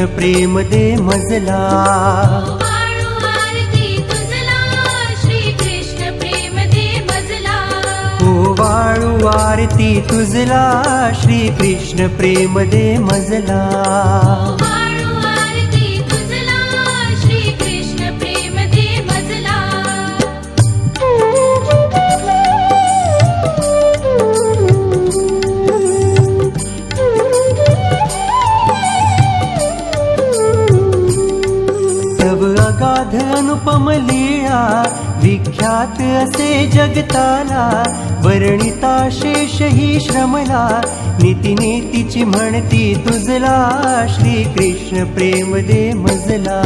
कृष्ण प्रेम दे मजला. वाळू आरती तुझला श्री कृष्ण प्रेम दे मजला. अनुपम लीळा विख्यात असे जगताला वर्णिता शेष ही श्रमला नीतीने तिची म्हणती तुझला श्री कृष्ण प्रेम दे मजला.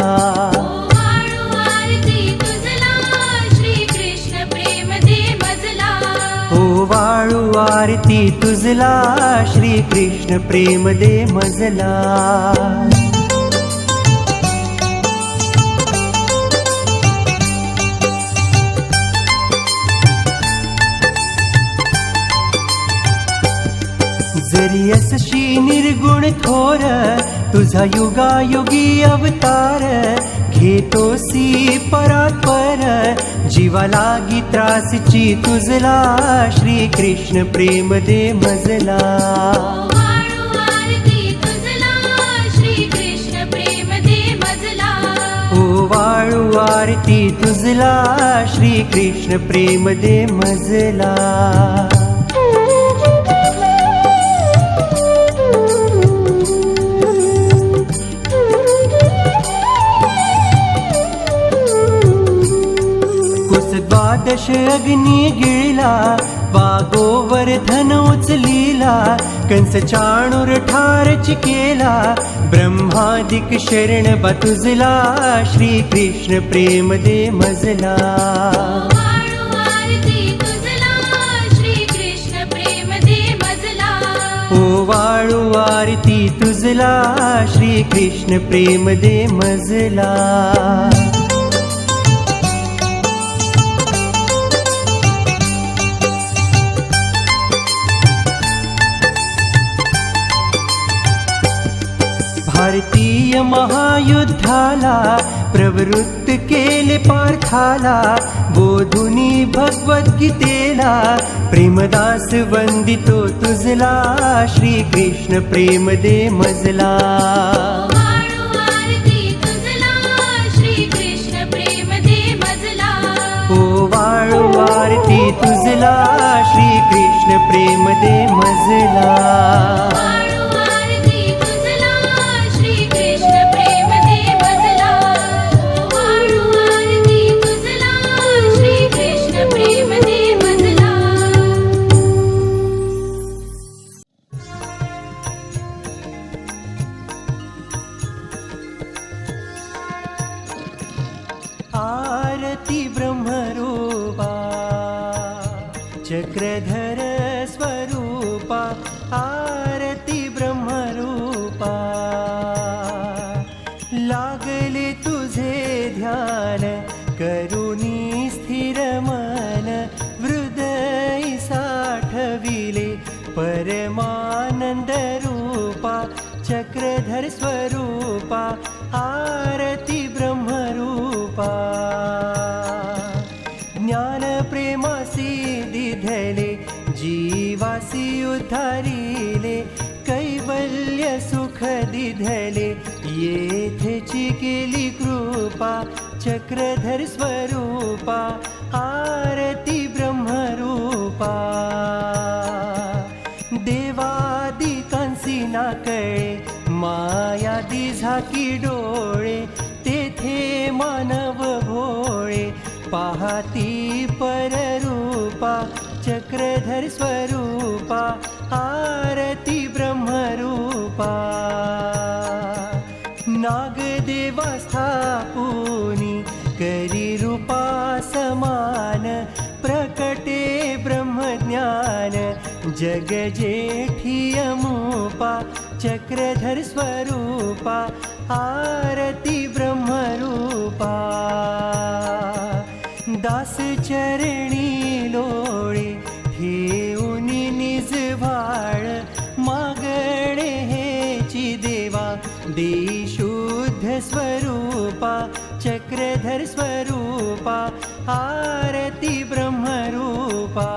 हो वाळू आरती तुझला श्री कृष्ण प्रेम दे मजला. असशी निर्गुण थोर तुझा युगायुगी अवतार घेतोसी परात्पर जीवा लागी त्रासची तुझला श्री कृष्ण प्रेम दे मजला. वाळू आरती तुझला श्री कृष्ण प्रेम दे मजला. द्वादश अग्नी गिळला वागोवर धन उचलीला कंस चाणूर ठारच केला ब्रह्मादिक शरण बतुजला श्री कृष्ण प्रेम दे मजला. वाळू आरती तुझला श्री कृष्ण प्रेम दे मजला. भारतीय महायुद्धाला प्रवृत्त केले पार्थाला बोधुनी भगवद्गीतेला प्रेमदास वंदितो तुझला श्री कृष्ण प्रेम दे मजला. वाळू तुझला श्री कृष्ण प्रेम दे मजला ओ वाळू आरती तुझला प्रेम दे मजला. परमानंद रूपा चक्रधर स्वरूपा आरती ब्रह्मरूपा। ज्ञान प्रेमासी दिधले जीवासी उद्धारिले कैवल्य सुख दिधले येथेची केली कृपा चक्रधर स्वरूपा आरती ब्रह्मरूपा। कळे मायादी झाकी डोळे तेथे मानव भोळे पाहती पररूपा चक्रधर स्वरूपा आरती ब्रह्मरूपा. नागदेवा स्थापून जग जेठियमुपा चक्रधर स्वरूपा आरती ब्रह्मरूपा। दास चरणी लोळी ठेऊनी निज भाळ मागणे हेची देवा शुद्ध स्वरूपा चक्रधर स्वरूपा आरती ब्रह्मरूपा।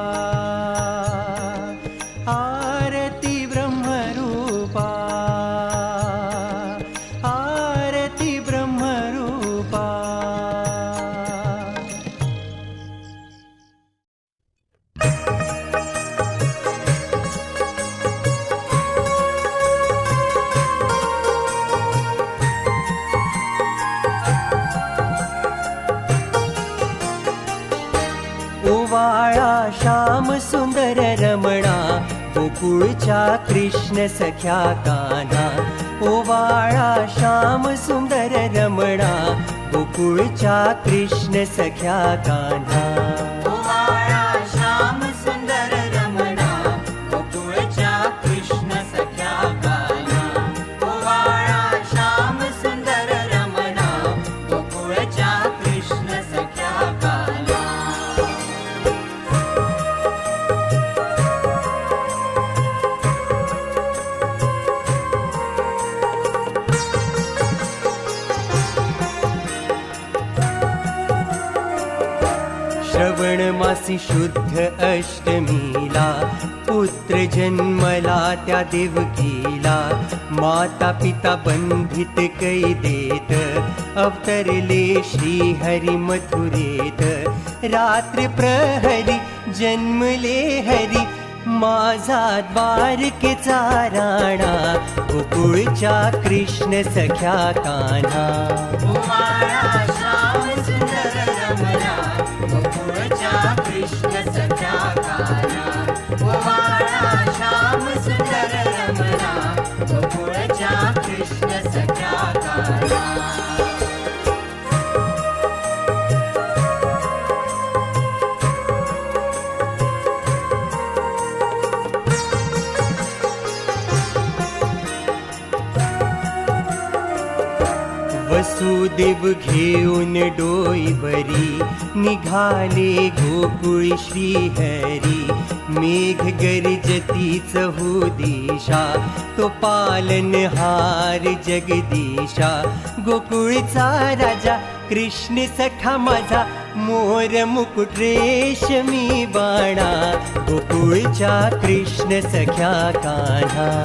कृष्णसख्या काना ओवाळा श्याम सुन्दर रमणा कुळा कृष्णसख्या काना श्रवण मासी शुद्ध अष्टमीला पुत्र जन्मला त्या देवकीला माता पिता बंधित कैदेत अवतरले श्री हरी मथुरेत। रात्र प्रहरी जन्मले हरी माझा द्वारकेचा राणा गोकुळच्या कृष्ण सख्या कान्हा वसुदेव घेऊन डोईवरी निघाले गोकुळी श्रीहरी. मेघ गर्जतीच हो दिशा तो पालनहार जगदीशा. गोकुळचा राजा कृष्ण सखा माझा मोर मुकुट रेशमी बाणा. गोकुळच्या कृष्ण सख्या कान्हा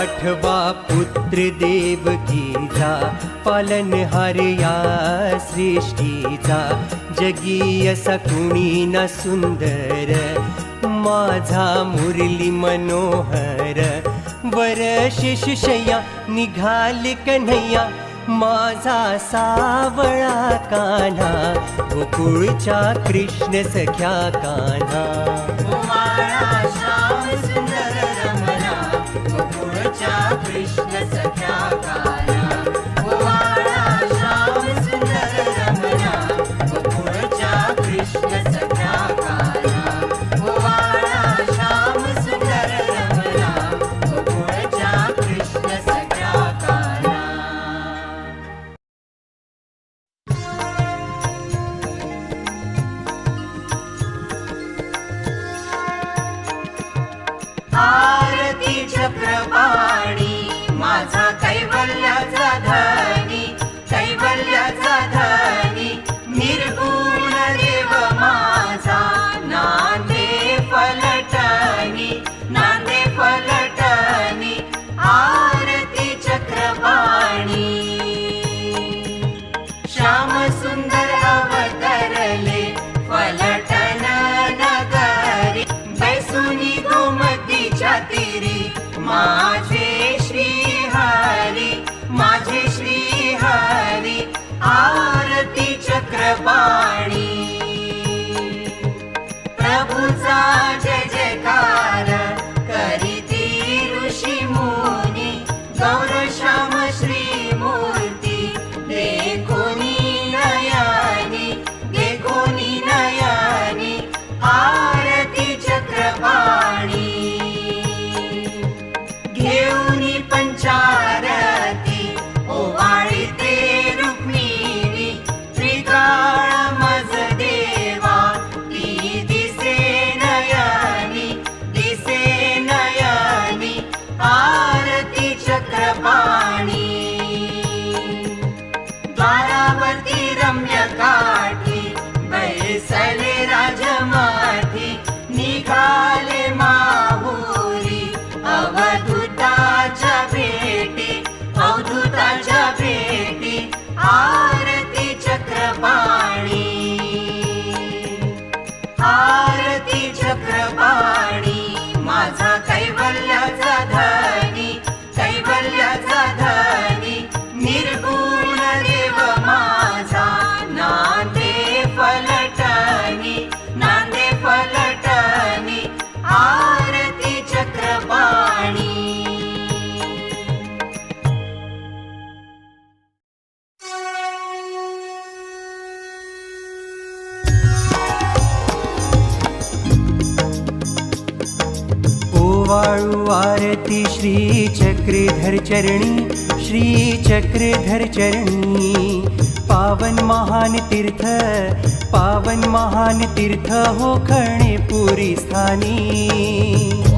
आठवा पुत्र देवकीचा पालनहार या सृष्टीचा. जगीय सकुणी न सुंदर माझा मुरली मनोहर. वर शिशया निघाले कन्हैया माझा सावळा कान्हा. गोकुळच्या कृष्ण सख्या कान्हा. 不在。Bye. धर चरणी श्री चक्रधर चरणी. पावन महान तीर्थ पावन महान तीर्थ हो खणे पुरी स्थानी.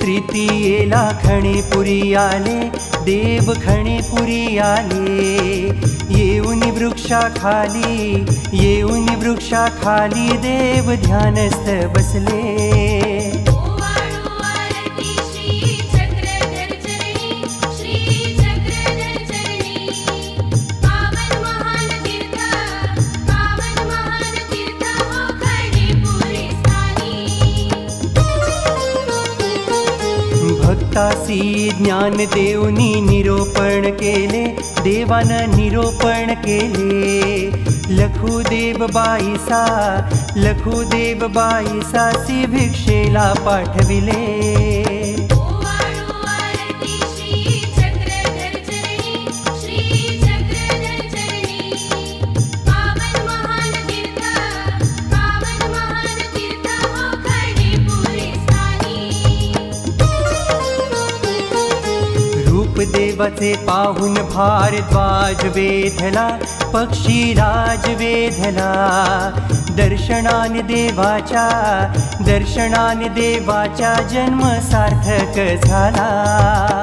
तृतीयेला खणेपुरी आले देव खणेपुरी आले। येऊन वृक्षाखाली येऊन वृक्षाखाली देव ध्यानस्थ बसले। भक्तासी ज्ञान देवनी निरोपण केले देवानं निरोपण केले. लखुदेव बाईसा लखुदेव बाईसासी भिक्षेला पाठविले. रूप पाहून भारद्वाज वेधला पक्षी राज वेधला दर्शनाने देवाच्या दर्शनाने देवाच्या जन्म सार्थक झाला।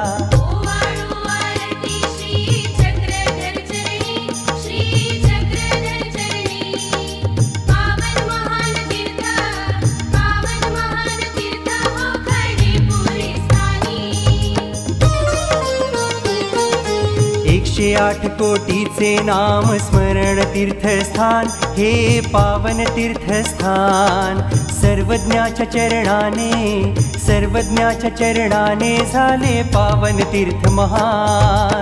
एकशे आठ कोटीचे नाम स्मरण तीर्थस्थान हे पावन तीर्थस्थान. सर्वज्ञाच्या चरणाने सर्वज्ञाच्या चरणाने झाले पावन तीर्थ महान.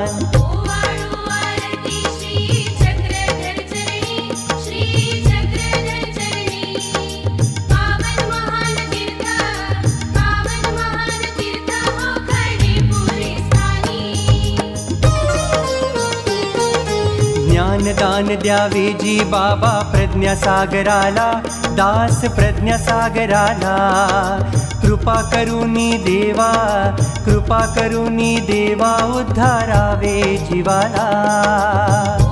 दान द्यावे जी बाबा प्रज्ञासागराला दास प्रज्ञासागराला कृपा करुनी देवा कृपा करुनी देवा उद्धारावे जीवाला.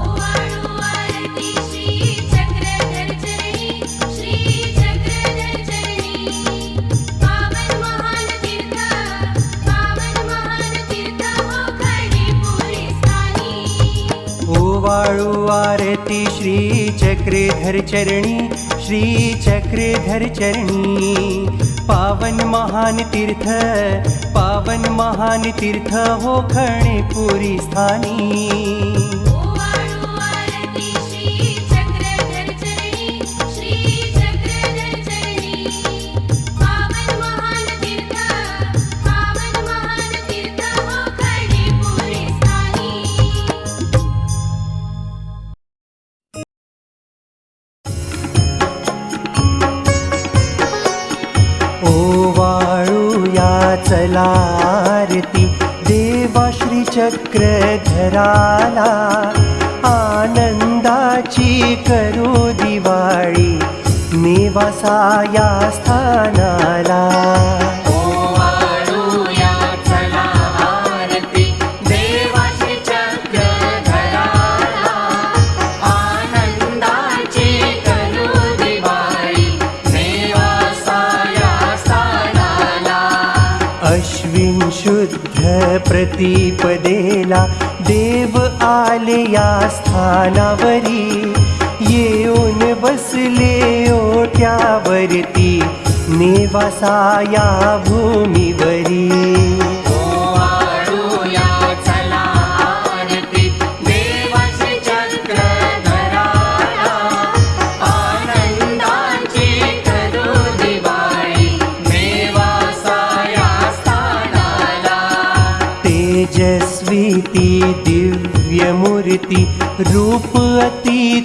वाळू आरती श्री चक्रधर चरणी श्री चक्रधर चरणी. पावन महान तीर्थ पावन महान तीर्थ हो खणे पुरी स्थानी. ओवाळूया चला आरती देवा श्री चक्रधराला आनंदाची करू दिवाळी नेवासा या स्थानाला. दीप देला देव आले या स्थानावरी. येऊन बसले ओट्यावरती नेवासा या भूमीवरी. रूप अति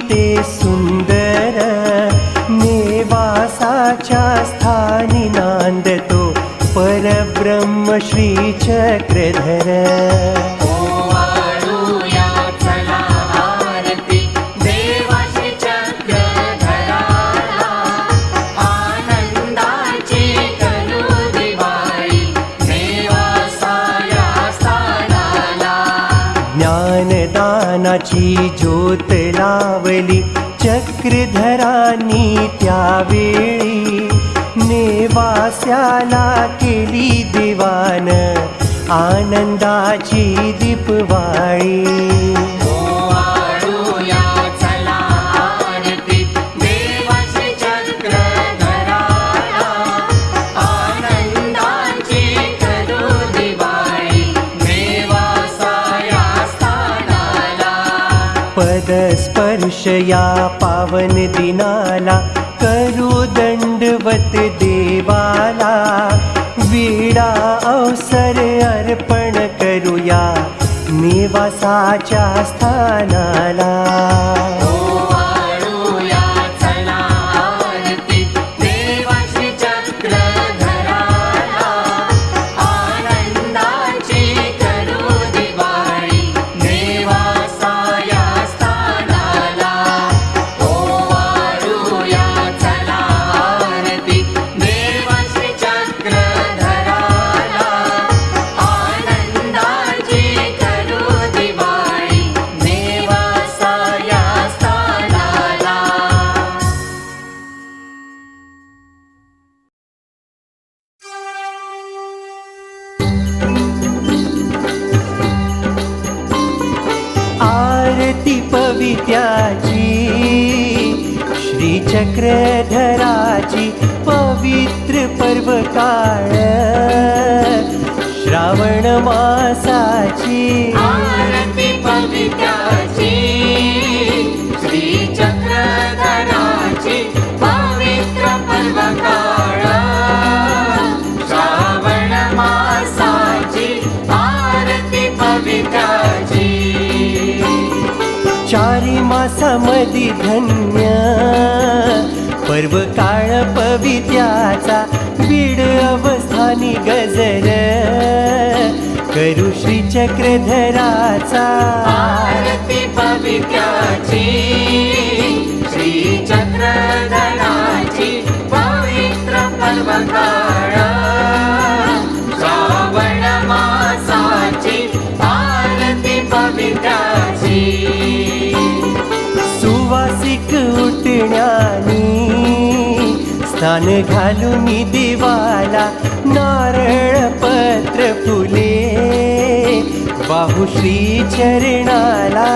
वेळी नेवास्याला केली दिवान आनंदाची दीपवाळी. वर्ष या पावन दिनाला करू दंडवत देवाला. विडा अवसर अर्पण करूया निवासाच्या स्थानाला. मदी धन्य. पर्व काळ पवित्याचा बीड अवस्थानी गजर करू श्री चक्रधराचा आरती पवित्राची श्री चक्रधराची पवित्र पर्वकाळ. श्रावण मासाची आरती पवित्राची सुवासिक उठण्यानी स्थान घालून देवाला नारळ पत्र फुले. बाहुश्री चरणाला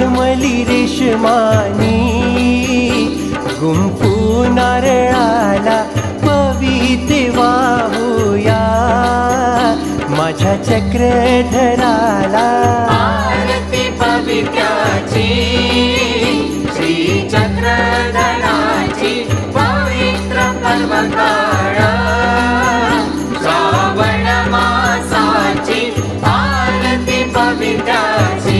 मखमली रेशमानी गुंफू नारळाला पविते वाहूया. माझ्या चक्रधराला आरती पवित्राची श्री चक्रधराची पवित्र पर्वकाळा श्रावण मासाची आरती पवित्राची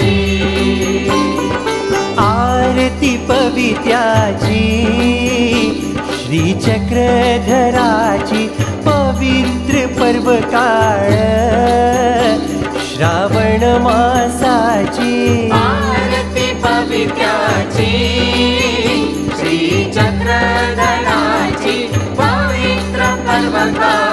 पवित्याची श्रीचक्रधराची पवित्र पर्व काळ श्रावण मासाची आरती पवित्याची श्रीचक्रधराची पवित्र पर्वकाळ.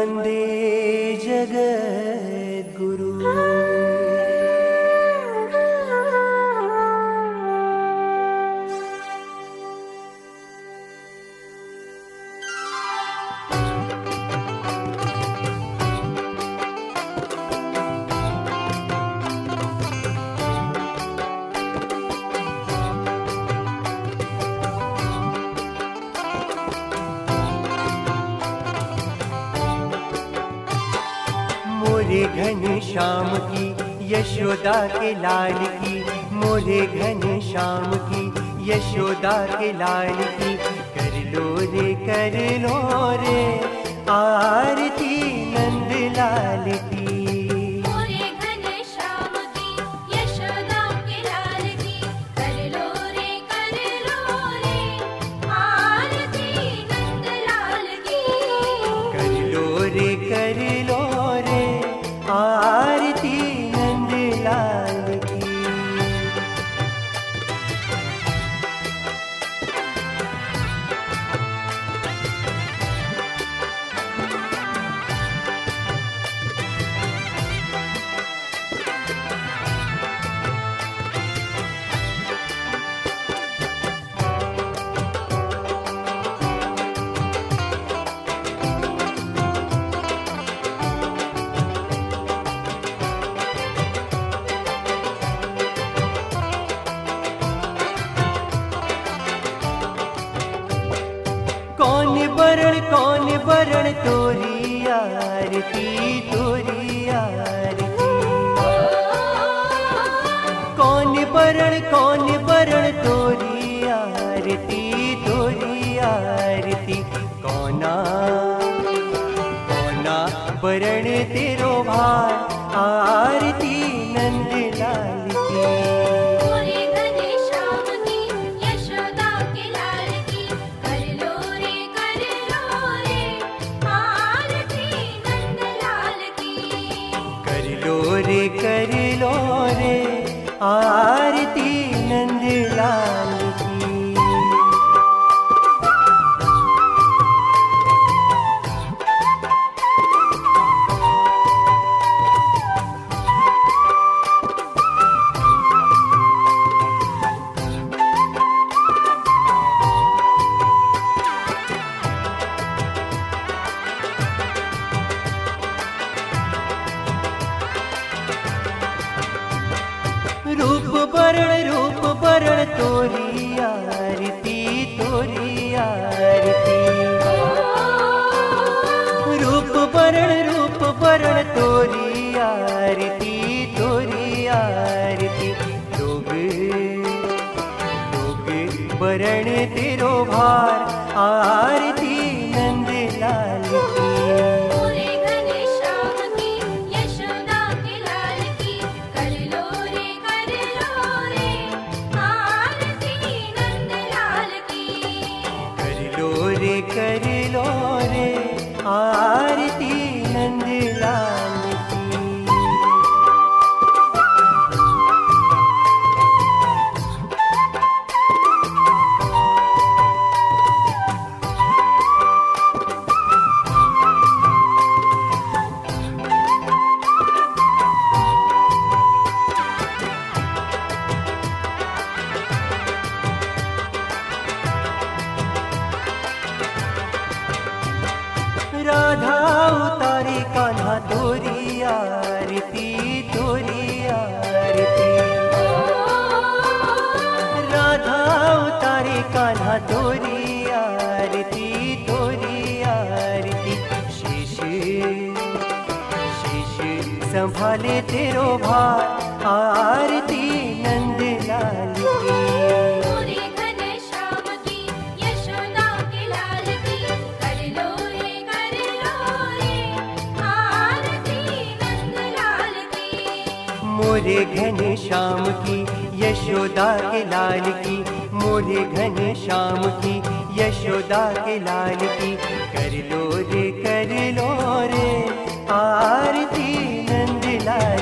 वन्दे जगद्गुरु। श्याम की, यशोदा के लाल की, मोरे घन श्याम की, यशोदा के लाल की, कर लो रे, कर लो रे, आरती नंद लाल की तोरी आरती। कोण परण कोण परण तोरी आरती तोरी आरती। परण तेरो भार आरती। मोरे घन श्याम की, यशोदा के लाल की मोरे घन श्याम की, यशोदा के लाल की। कर लो रे, कर लो रे, आरती नंद लाल